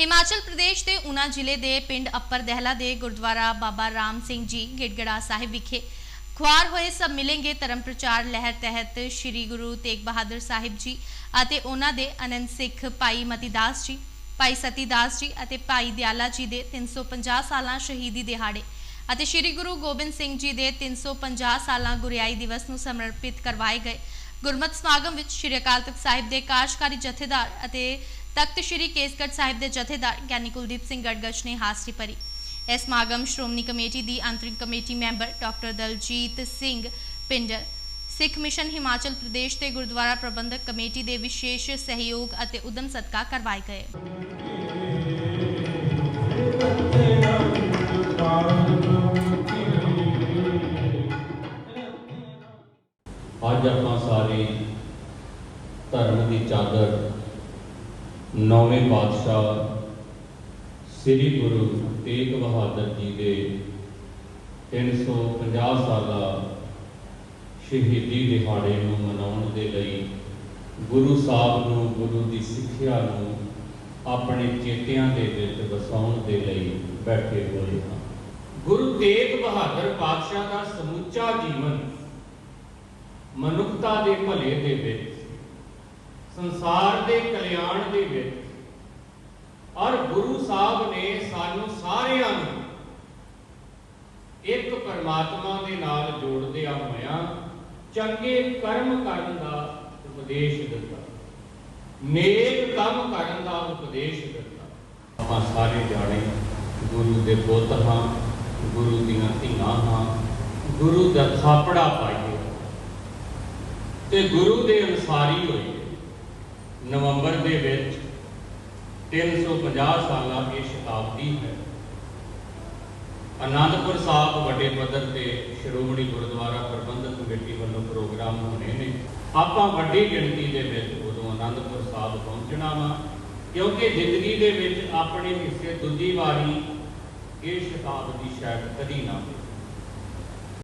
ਹਿਮਾਚਲ ਪ੍ਰਦੇਸ਼ ਦੇ ਉਨਾ ਜ਼ਿਲ੍ਹੇ ਦੇ ਪਿੰਡ ਅੱਪਰ ਦਹਿਲਾ ਦੇ ਗੁਰਦੁਆਰਾ ਬਾਬਾ ਰਾਮ ਸਿੰਘ ਜੀ ਗਿੜਗੜਾ ਸਾਹਿਬ ਵਿਖੇ ਖੁਆਰ ਹੋਏ ਸਭ ਮਿਲेंगे ਧਰਮ ਪ੍ਰਚਾਰ ਲਹਿਰ ਤਹਿਤ ਸ੍ਰੀ ਗੁਰੂ ਤੇਗ ਬਹਾਦਰ ਸਾਹਿਬ ਜੀ ਅਤੇ ਉਹਨਾਂ ਦੇ ਅਨੰਦ ਸਿੱਖ ਭਾਈ ਮਤੀਦਾਸ ਜੀ, ਭਾਈ ਸਤੀਦਾਸ ਜੀ ਅਤੇ ਭਾਈ ਦਿਆਲਾ ਜੀ ਦੇ 350 ਸਾਲਾਂ ਸ਼ਹੀਦੀ ਦਿਹਾੜੇ ਅਤੇ ਸ੍ਰੀ ਗੁਰੂ ਗੋਬਿੰਦ ਸਿੰਘ ਜੀ ਦੇ 350 ਸਾਲਾਂ ਗੁਰਿਆਈ ਦਿਵਸ ਨੂੰ ਸਮਰਪਿਤ ਕਰਵਾਏ ਗਏ। ਗੁਰਮਤਿ ਸਮਾਗਮ ਵਿੱਚ ਸ੍ਰੀ ਅਕਾਲ ਤਖਤ ਸਾਹਿਬ ਦੇ ਕਾਰਜਕਾਰੀ ਜਥੇਦਾਰ ਅਤੇ ਤਖਤ ਸ੍ਰੀ ਕੇਸਗੜ੍ਹ ਸਾਹਿਬ ਦੇ ਜਥੇਦਾਰ ਗਿਆਨੀ ਕੁਲਦੀਪ ਸਿੰਘ ਗੜਗੜ ਨੇ ਹਾਜ਼ਰੀ ਭਰੀ। ਇਹ ਸਮਾਗਮ ਸ਼੍ਰੋਮਣੀ ਕਮੇਟੀ ਦੀ ਅੰਤਰਿਮ committee member doctor Daljit Singh Pinder Sikh mission Himachal Pradesh ਤੇ ਗੁਰਦੁਆਰਾ ਪ੍ਰਬੰਧਕ ਕਮੇਟੀ ਦੇ ਵਿਸ਼ੇਸ਼ ਸਹਿਯੋਗ ਅਤੇ ਉਦਮ ਸਦਕਾ ਕਰਵਾਏ ਗਏ। ਅੱਜ ਆਪਾਂ ਸਾਰੇ ਧਰਮ ਦੀ ਚਾਦਰ ਨੌਵੇਂ ਪਾਤਸ਼ਾਹ ਸ੍ਰੀ ਗੁਰੂ ਤੇਗ ਬਹਾਦਰ ਜੀ ਦੇ 350 ਸਾਲਾ ਸ਼ਹੀਦੀ ਦਿਹਾੜੇ ਨੂੰ ਮਨਾਉਣ ਦੇ ਲਈ ਗੁਰੂ ਸਾਹਿਬ ਨੂੰ, ਗੁਰੂ ਦੀ ਸਿੱਖਿਆ ਨੂੰ ਆਪਣੇ ਚੇਤਿਆਂ ਦੇ ਵਿੱਚ ਵਸਾਉਣ ਦੇ ਲਈ ਬੈਠੇ ਹੋਏ ਹਾਂ। ਗੁਰੂ ਤੇਗ ਬਹਾਦਰ ਪਾਤਸ਼ਾਹ ਦਾ ਸਮੁੱਚਾ ਜੀਵਨ ਮਨੁੱਖਤਾ ਦੇ ਭਲੇ ਦੇ ਵਿੱਚ, ਸੰਸਾਰ ਦੇ ਕਲਿਆਣ ਦੇ ਵਿੱਚ ਔਰ ਗੁਰੂ ਸਾਹਿਬ ਨੇ ਸਾਨੂੰ ਸਾਰਿਆਂ ਨੂੰ ਇੱਕ ਪਰਮਾਤਮਾ ਦੇ ਨਾਲ ਜੋੜਦਿਆਂ ਹੋਇਆਂ ਚੰਗੇ ਕਰਮ ਕਰਨ ਦਾ ਉਪਦੇਸ਼ ਦਿੱਤਾ। ਨੇਕ ਕੰਮ ਕਰਨ ਦਾ ਉਪਦੇਸ਼ ਦਿੱਤਾ। ਆਪਾਂ ਸਾਰੇ ਜਾਣੇ ਗੁਰੂ ਦੇ ਪੁੱਤ ਹਾਂ, ਗੁਰੂ ਦੀਆਂ ਧੀਆਂ ਹਾਂ, ਗੁਰੂ ਦਾ ਥਾਪੜਾ ਪਾਈਏ। ਤੇ ਗੁਰੂ ਦੇ ਅਨਸਾਰੀ ਹੋਈਏ। ਨਵੰਬਰ ਦੇ ਵਿੱਚ 350 ਸਾਲਾਂ ਇਹ ਸ਼ਤਾਬਦੀ ਹੈ। ਆਨੰਦਪੁਰ ਸਾਹਿਬ ਵੱਡੇ ਪੱਧਰ ਤੇ ਸ਼੍ਰੋਮਣੀ ਗੁਰਦੁਆਰਾ ਪ੍ਰਬੰਧਕ ਕਮੇਟੀ ਵੱਲੋਂ ਪ੍ਰੋਗਰਾਮ ਹੋਣੇ ਨੇ। ਆਪਾਂ ਵੱਡੀ ਗਿਣਤੀ ਦੇ ਵਿੱਚ ਉਦੋਂ ਆਨੰਦਪੁਰ ਸਾਹਿਬ ਪਹੁੰਚਣਾ ਵਾ, ਕਿਉਂਕਿ ਜ਼ਿੰਦਗੀ ਦੇ ਵਿੱਚ ਆਪਣੇ ਹਿੱਸੇ ਦੂਜੀ ਵਾਰੀ ਇਹ ਸ਼ਤਾਬਦੀ ਸ਼ਾਇਦ ਕਦੀ ਨਾ ਹੋਵੇ।